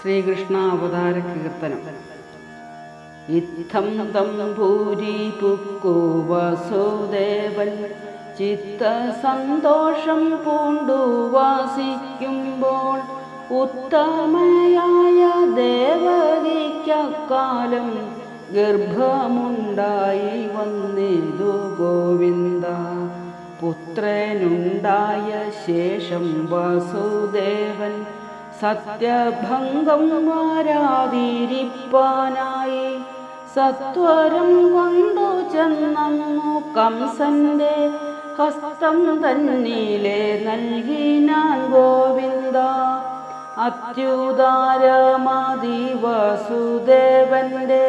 ശ്രീകൃഷ്ണ അവതാര കീർത്തനം ഇത്തം തം ഭൂരി പുക്കോ വസുദേവൻ ചിത്ത സന്തോഷം പൂണ്ടു വാസിക്കുമ്പോൾ ഉത്തമയായ ദേവകിക്കാലം ഗർഭമുണ്ടായി വന്നിതു ഗോവിന്ദ. പുത്രനുണ്ടായ ശേഷം വസുദേവൻ സത്യഭംഗം മാരാതിരിപ്പാനായി സത്വരം കൊണ്ടു ചെന്നു കംസന്റെ ഹസ്തം തന്നിലെ നൽകിനാൻ ഗോവിന്ദ. അത്യുദാരമതി വസുദേവന്റെ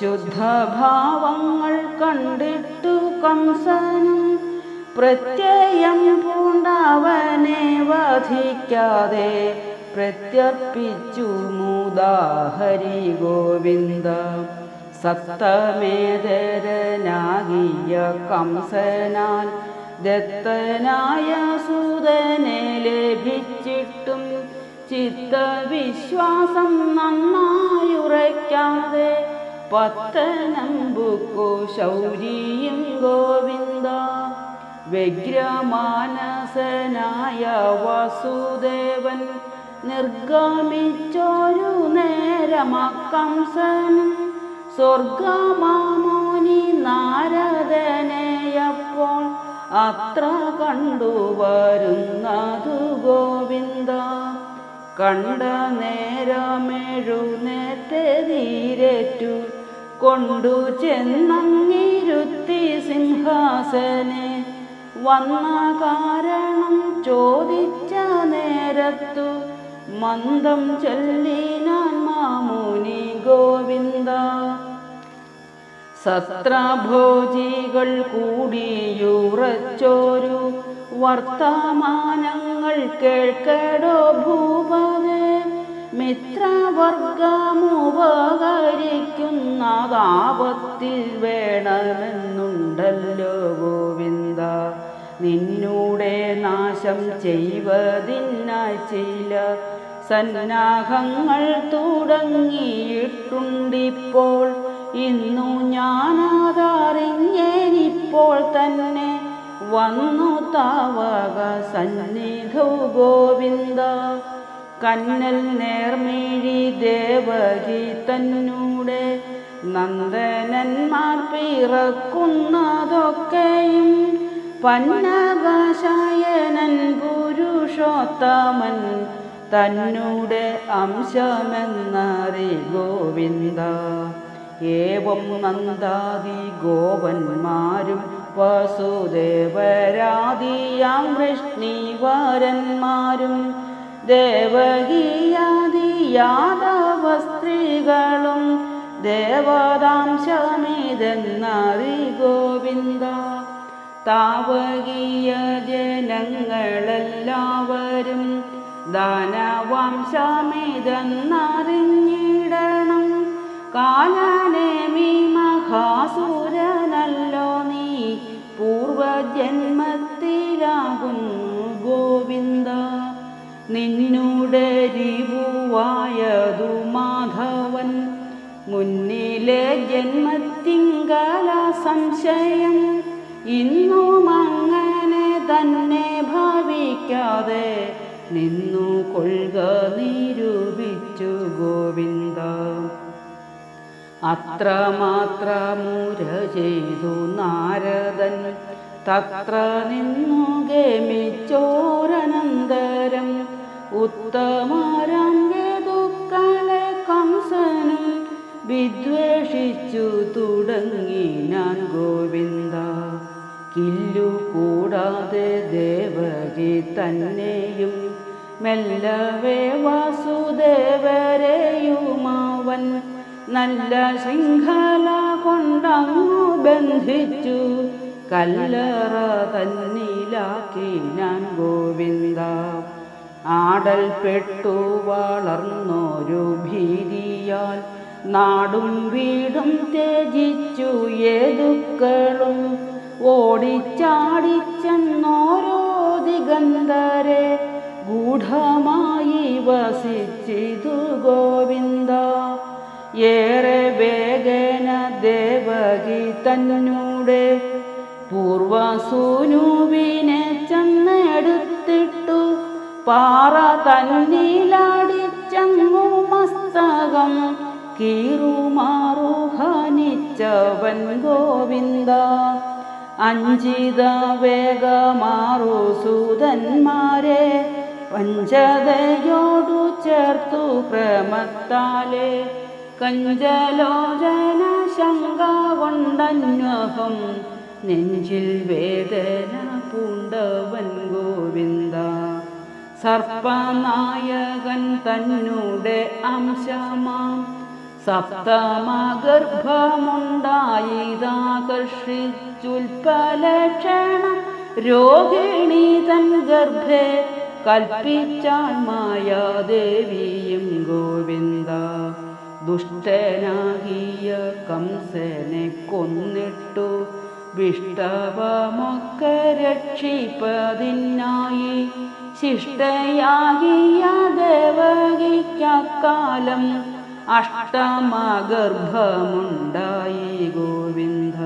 ശുദ്ധഭാവങ്ങൾ കണ്ടിട്ടു കംസനും പ്രത്യയം പൂണ്ടവനെ വധിക്കാതെ പ്രത്യർപ്പിച്ചു മൂദാഹരി ഗോവിന്ദ. സത്തമേതരനാകിയ കംസനാൽ ദത്തനായ സൂതനെ ലഭിച്ചിട്ടും ചിത്തവിശ്വാസം നന്നായുറയ്ക്കാതെ പത്തനമ്പുക്കു ശൗരിയും ഗോവിന്ദ. വ്യഗ്രമാനസനായ വസുദേവൻ നിർഗമിച്ചൊരു നേരമക്കംസനും സ്വർഗമാമോനി നാരദനെയപ്പോൾ അത്ര കണ്ടുവരുന്നതു ഗോവിന്ദ. കണ്ട നേരമെഴുന്നേറ്റ് തീരറ്റു കൊണ്ടു ചെന്നങ്ങിരുത്തി സിംഹാസനെ. വന്ന കാരണം ചോദിച്ച നേരത്തു മന്ദം ചൊല്ലിനാൻ മാമുനി ഗോവിന്ദ. സത്രഭോജികൾ കൂടിയുറച്ചോരു വർത്തമാനങ്ങൾ കേൾക്കടോ ഭൂപതേ. മിത്രവർഗമുപകരിക്കുന്നതാപത്തിൽ വേണമെന്നുണ്ടല്ലോ ഗോവിന്ദ. നിന്നൂടെ നാശം ചെയ്വതിന്ന ചില സന്നാഹങ്ങൾ തുടങ്ങിയിട്ടുണ്ടിപ്പോൾ. ഇന്നു ഞാനതറിഞ്ഞേനിപ്പോൾ തന്നെ. വന്നു താവക സന്നിധൗ ഗോവിന്ദ. കന്നൽ നേർമിഴി ദേവകി തന്നൂടെ. നന്ദനന്മാർ പിറക്കുന്നതൊക്കെയും പന്നാകാശായനൻ പുരുഷോത്തമൻ തന്നൂടെ അംശമെന്നറി ഗോവിന്ദ. ഏവം നന്ദാദി ഗോപന്മാരും വസുദേവരാദിയാം വൃഷ്ണിവരന്മാരും. ദേവകീയാദി യാദവ സ്ത്രീകളും ദേവതാംശമിതെന്നറി ഗോവിന്ദ. താവകീയ ജനങ്ങളെല്ലാവരും ദാനവംശമിതെന്നറിഞ്ഞിടണം. കാലനേമി മഹാസുരനല്ലോ നീ. പൂർവജന്മത്തിലാകുന്നു ഗോവിന്ദ. നിന്നുടെ രിവുവായതു മാധവൻ. മുന്നിലെ ജന്മത്തിങ്കല സംശയം ഇന്നും അങ്ങനെ തന്നെ ഭാവിക്കാതെ നിന്നു കൊള്ളുക നിരൂപിച്ചു ഗോവിന്ദ. അത്രമാത്രമുര ചെയ്തു നാരദൻ. തത്ര നിന്നു ഗമിച്ചോരനന്തരം. ഉത്തമാരംഗതുക്കളെ കംസനും വിദ്വേഷിച്ചു തുടങ്ങി ഞാൻ ഗോവിന്ദ. കില്ലു കൂടാതെ ദേവകി തന്നെയും മെല്ലവേ വാസുദേവരെയുമാവൻ നല്ല ശൃംഖല കൊണ്ടങ്ങു ബന്ധിച്ചു. കല്ലറ തന്നിലാക്കി ഞാൻ ഗോവിന്ദ. ആടൽ പെട്ടു വളർന്നൊരു ഭീതിയാൽ നാടും വീടും ത്യജിച്ചു ഏതുക്കളും. ഓടിച്ചാടിച്ചെന്നോരോ ദിഗന്ധരെ ഗൂഢമായി വസിച്ചിതു ഗോവിന്ദ. ഏറെ വേഗന ദേവകി തന്നൂടെ പൂർവസൂനുവിനെ ചെന്നെടുത്തിട്ടു. പാറ തന്നിലടിച്ചങ്ങു മസ്തകം കീറുമാറുഹനിച്ചവൻ ഗോവിന്ദ. അഞ്ചിത വേഗമാറു സൂതന്മാരെ പഞ്ചതയോടു ചേർത്തു പ്രമത്താലെ കഞ്ചലോചന ശങ്ക കൊണ്ടന്വഹം നെഞ്ചിൽ വേദന പൂണ്ടവൻ ഗോവിന്ദ. സർപ്പനായകൻ തന്നുടെ അംശമാം സപ്തമഗർഭമുണ്ടായിതാകർഷിച്ചുൽപ്പലക്ഷണം രോഹിണി തൻ ഗർഭേ കൽപ്പിച്ചാൾ മായാദേവിയും ഗോവിന്ദ ദുഷ്ടനാകിയ കംസനെ കൊന്നിട്ടു. വിഷ്ടവമൊക്കെ രക്ഷിപ്പതിനായി ശിഷ്ടയാകിയ ദേവകിക്കാലം അഷ്ടമഗർഭമുണ്ടായി ഗോവിന്ദ.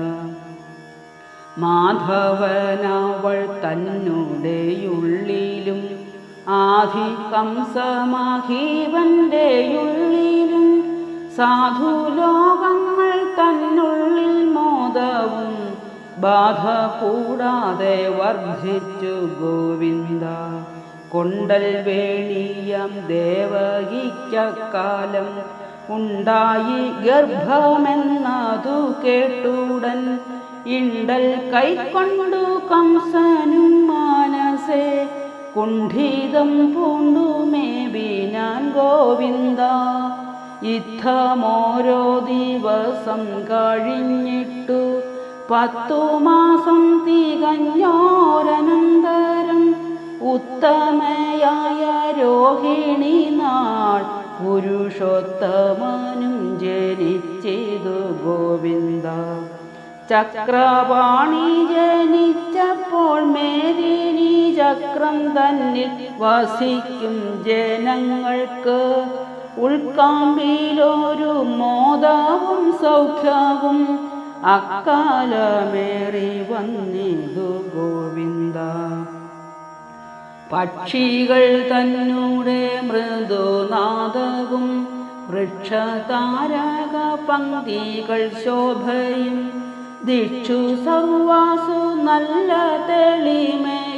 മാധവനവൾ തന്നുടെയുള്ളിലും ആധി സാധു സാധുലോകങ്ങൾ തന്നുള്ളിൽ മോദവും ബാധ കൂടാതെ വർദ്ധിച്ചു ഗോവിന്ദ. കൊണ്ടൽ വേണിയം ദേവകിക്കാലം ഉണ്ടായി ഗർഭമെന്നതു കേട്ടുടൻ. ഇണ്ടൽ കൈക്കൊണ്ടു കംസനും മാനസേ കുണ്ഠിതം പൂണ്ടുമേവിനാൻ ഗോവിന്ദ. യുദ്ധമോരോ ദിവസം കഴിഞ്ഞിട്ടു പത്തു മാസം തികഞ്ഞോരനന്തരം ഉത്തമയായ രോഹിണി നാൾ പുരുഷോത്തമനും ജനിച്ചതു ഗോവിന്ദ. ചക്രപാണി മേദിനി ചക്രം തന്നിൽ വസിക്കും ജനങ്ങൾക്ക്. ഉൾക്കാമ്പിയിലൊരു മോദാവും സൗഖ്യവും. അക്കാലമേറി വന്നിതു ഗോവിന്ദ. പക്ഷികൾ തന്നൂടെ മൃദുനാദവും. വൃക്ഷതാരക പങ്ക്തികൾ ശോഭയും. ദിക്ഷു സർവാസു നല്ല തെളിമയും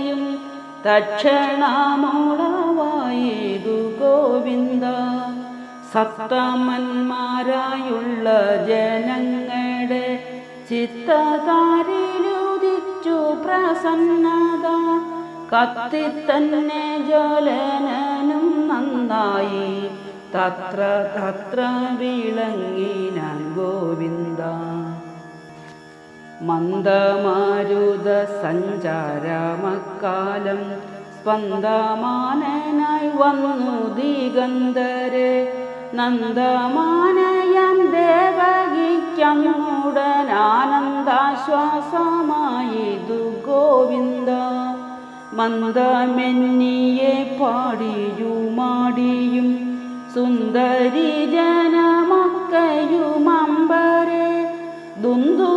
തക്ഷണമുളവായതു ഗോവിന്ദ. സപ്തമന്മാരായുള്ള ജനങ്ങളുടെ ചിത്തതാരിലുദിച്ചു പ്രസന്നത. കത്തിത്തന്നെ ജ്വലനും നന്നായി. തത്ര തത്ര വിളങ്ങിനാൻ ഗോവിന്ദ. മന്ദമാരുത സഞ്ചാരമക്കാലം സ്പന്ദമാനനായി വന്നു ദിഗന്ധരെ. നന്ദമാനയം ദേവകിക്കങ്ങുടൻ ആനന്ദാശ്വാസമായിതു ഗോവിന്ദ. മന്ദമെന്നിയെ പാടിയുമാടിയും സുന്ദരി ജനമക്കയുമമ്പരെ ദുന്ദുഭി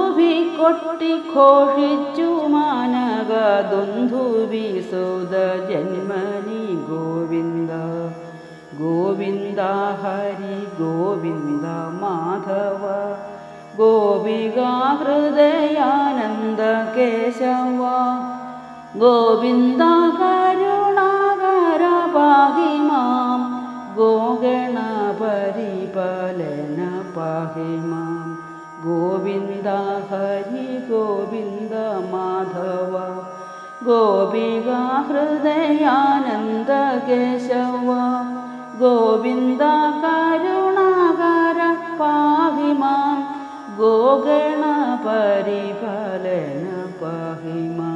കൊട്ടി ഘോഷിച്ചു മാനക ദുന്ദുഭി സുത ജന്മനി ഗോവിന്ദ. ഗോവിന്ദ ഹരി ഗോവിന്ദ മാധവ. ഗോപികാ ഹൃദയാനന്ദ കേശവ. ഗോവിന്ദ കരുണാകര പാഹി മാം ഗോഗണ പരിപാലന പാഹി മാം ഗോവിന്ദ ഹരി ഗോവിന്ദ മാധവ. ഗോപിക ഹൃദയാനന്ദ കേശവ. ഗോവിന്ദ കരുണാകര പാഹി മാം. ഗോഗണ പരിപാലന പാഹി